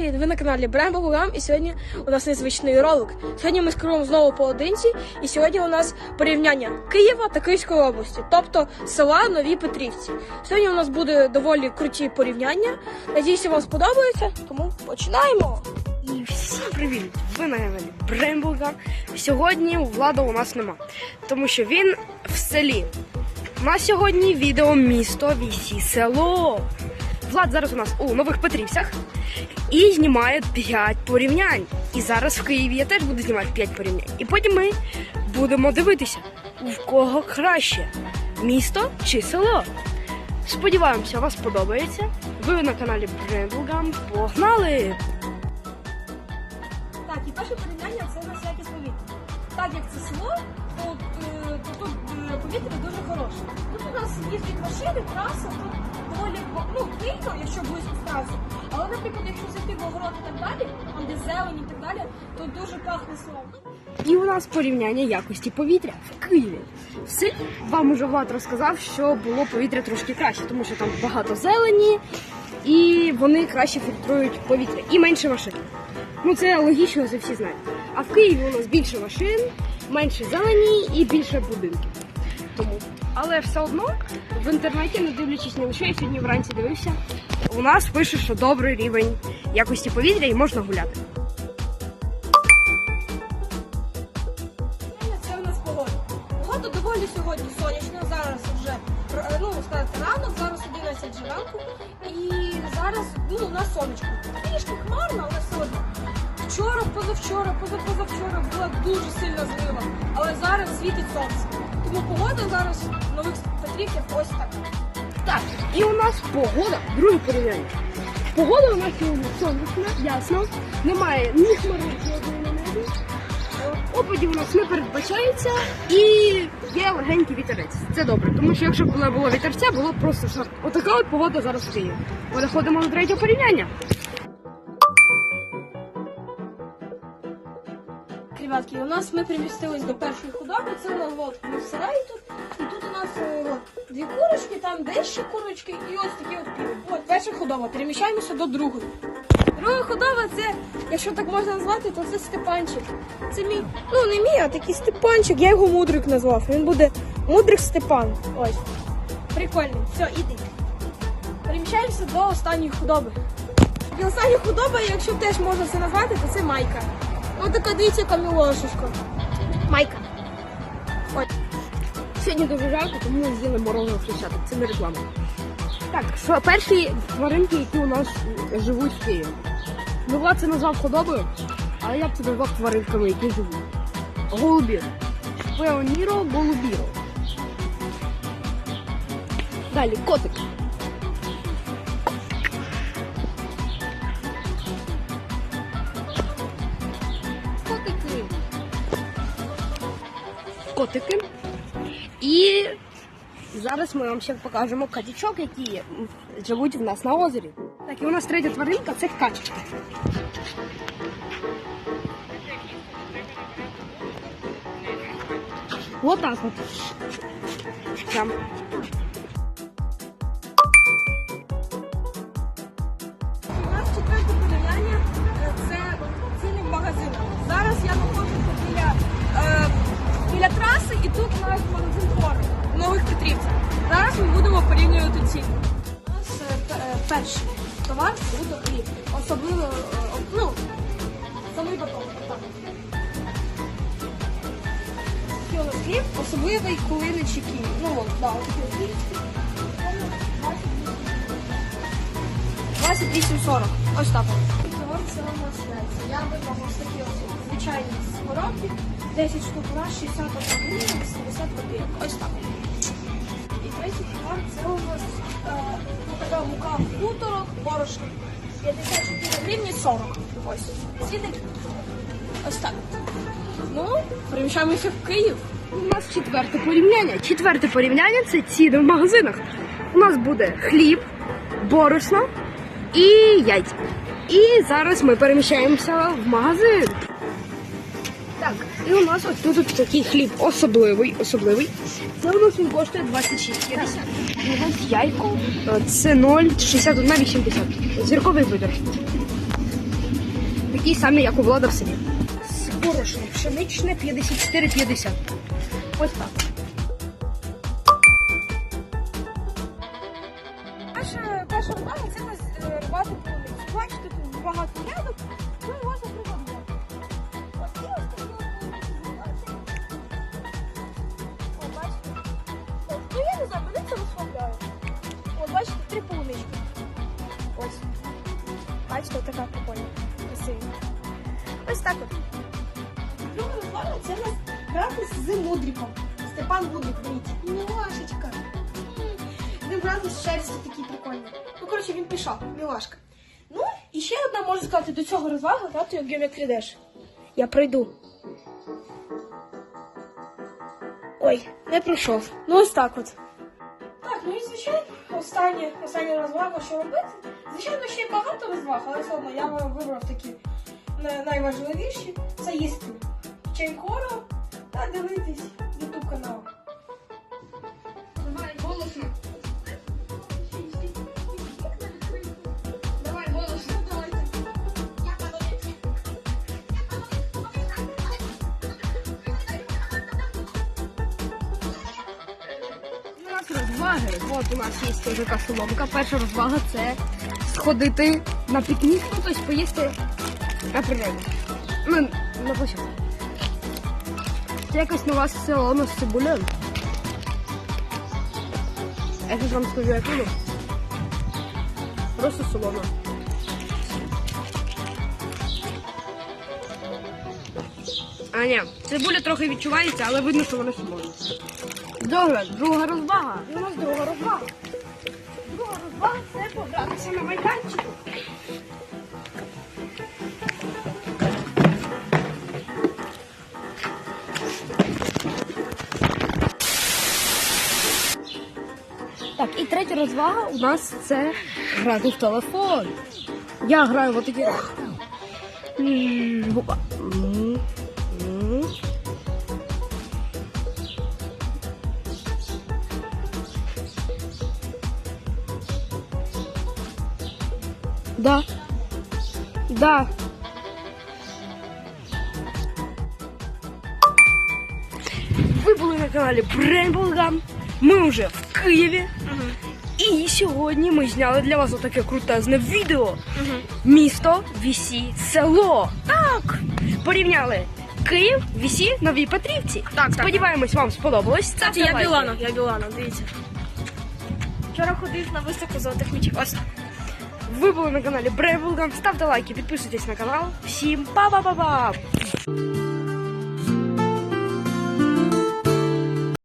Ви на каналі Брем Бабугам і сьогодні у нас незвичний ролик. Сьогодні ми Кривом знову поодинці, і сьогодні у нас порівняння Києва та Київської області, тобто села Нові Петрівці. Сьогодні у нас буде доволі круті порівняння. Надіюся, вам сподобається, тому починаємо. І всім привіт! Ви на каналі Бремблгам. Сьогодні влада у нас нема, тому що він в селі. У нас сьогодні відео місто Вісі село. Влад зараз у нас у Нових Петрівцях і знімає 5 порівнянь. І зараз в Києві я теж буду знімати 5 порівнянь. І потім ми будемо дивитися, в кого краще місто чи село. Сподіваємося, вас подобається. Ви на каналі Бремблгам. Погнали! Так, і перше порівняння це у нас якість повітря. Так як це село, то, е, то тут е, повітря дуже хороше. Тут у нас їздять машини, траса, тут доволі ну, тихо, якщо близько з траси. Але, наприклад, якщо зайти в огород і так далі, там де зелень і так далі, то дуже пахне селом. І у нас порівняння якості повітря в Києві. В селі вам уже Влад розказав, що було повітря трошки краще, тому що там багато зелені, і вони краще фільтрують повітря і менше машин. Ну це логічно, це всі знають. А в Києві у нас більше машин, менше зелені і більше будинків. Тому. Але все одно в інтернеті, не дивлячись ні на що, я сьогодні вранці дивився, у нас пише, що добрий рівень якості повітря і можна гуляти. Це у нас погода. Погода доволі сьогодні сонячна. Зараз вже е, ну сказати ранок, зараз 11 же ранку. І зараз ну, у нас сонечко. Трішки хмарно, але все одно. Вчора, позавчора, позапозавчора була дуже сильна злива, але зараз світить сонце. Тому погода зараз в нових Петрівцях ось така. Так, і у нас погода, друге порівняння. Погода у нас сьогодні сонячна, ясно. Немає ні хмари жодної на небі. Е, Опадів у нас не передбачається і є легенький вітерець. Це добре, тому що якщо б не було вітерця, було б просто що отака от погода зараз в Києві. Переходимо до третього порівняння. Ребятки, у нас ми примістились до першої худоби, це у нас ми в сараї тут, і тут у нас е, от, дві курочки, там дещо курочки і ось такі от піви. От перша худоба. Переміщаємося до другої. Друга худоба це, якщо так можна назвати, то це Степанчик. Це мій, ну не мій, а такий Степанчик, я його мудрик назвав. Він буде мудрик Степан. Ось. Прикольний. Все, іди. Переміщаємося до останньої худоби. І остання худоба, якщо теж можна це назвати, то це майка. Ось така дивіться, яка. Майка. Сьогодні дуже жарко, тому ми з'їли морозиво хрещатик. Це не реклама. Так, що перші тваринки, які у нас живуть в Києві. Ну, Влад це назвав худобою, але я б це назвав тваринками, які живуть. Голубір. Пеоніро голубіро. Далі котик. Котики. І зараз ми вам ще покажемо качечок, які м, живуть в нас на озері. Так, і у нас третя тваринка це качечка. Вот так от. Прям. Нас хліб, особливий коли не чекінь. Ну от, да, ось такий хліб. 28,40. Ось так. Товар це у нас. Я вибрав ось такі ось звичайні сковородки. 10 штук у нас 61 гривень, 80 копійок. Ось так. І третій товар це у нас е, ну, така мука хуторок, борошно. 54 гривні 40. Ось. Ціни. Ось так. Ну, переміщаємося в Київ. У нас четверте порівняння. Четверте порівняння це ціни в магазинах. У нас буде хліб, борошно і яйця. І зараз ми переміщаємося в магазин. Так, і у нас ось тут такий хліб особливий, особливий. Це у нас він коштує 26,50. І у нас яйко е, це 0,61,80. Зірковий вибір. такі самі, як у влада в селі. Борошно пшеничне 54,50. Ось так. Перша, перша розвага це нас рвати полуницю. Бачите, тут багато рядок, ну? Ну я не знаю, мене. От бачите, три полунички. Ось. Бачите, така прикольна. Красивенька. Ось так от. Друга це у нас грати з Мудриком. Степан Мудрик, дивіться. Мілашечка. Він грати з шерсті такий прикольний. Ну, коротше, він пішов, мілашка. Ну, і ще одна, можу сказати, до цього розвага грати як Geometry Dash. Я пройду. Ой, не пройшов. Ну, ось так от. Так, ну і звичайно, останнє, остання розвага, що робити. Звичайно, ще є багато розваг, але все одно я вибрав такі найважливіші. Це їсти чайкоро та дивитись ютуб канал. Давай голосно. Давай голосно, давайте. У нас розваги. От у нас є теж така соломка. Перша розвага це сходити на пікнік, ну тобто поїсти на природі. Ну, на площадку. Якось нова солома з цибулею. Я зараз вам скажу, як воно. Просто солома. А ні, цибуля трохи відчувається, але видно, що вона солона. Добре, друга розвага. У нас друга розвага. Друга розвага це погратися на майданчику. Так, і третя розвага у нас це грати в телефон. Я граю в отакі. Да. Да. Ви були на каналі Брейнболгам. Ми вже в Києві. І сьогодні ми зняли для вас отаке крутезне відео. Місто Вісі село. Так. Порівняли Київ, Вісі, Новій Петрівці. Так, так. Сподіваємось, вам сподобалось. Ставте Я лайки. Білана, я Білана, дивіться. Вчора ходив на виставку золотих мічів. Ось. Ви були на каналі Брейнболгам. Ставте лайки, підписуйтесь на канал. Всім па-па-па-па!